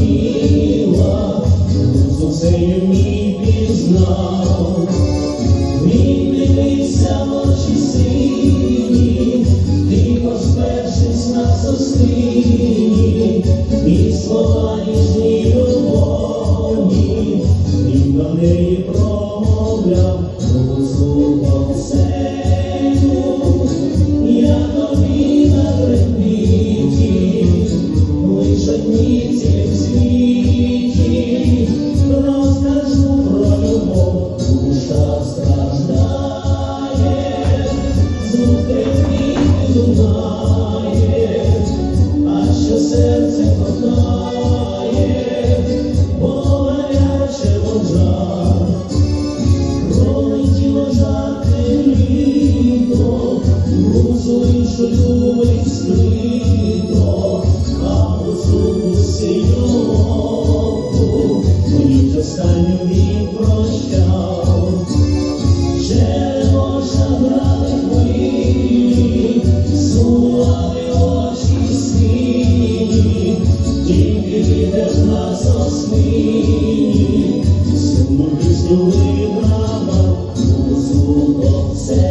тіла, сонцею мій пізнав, він дивився в очі. Sorry, Mama, I'm so upset.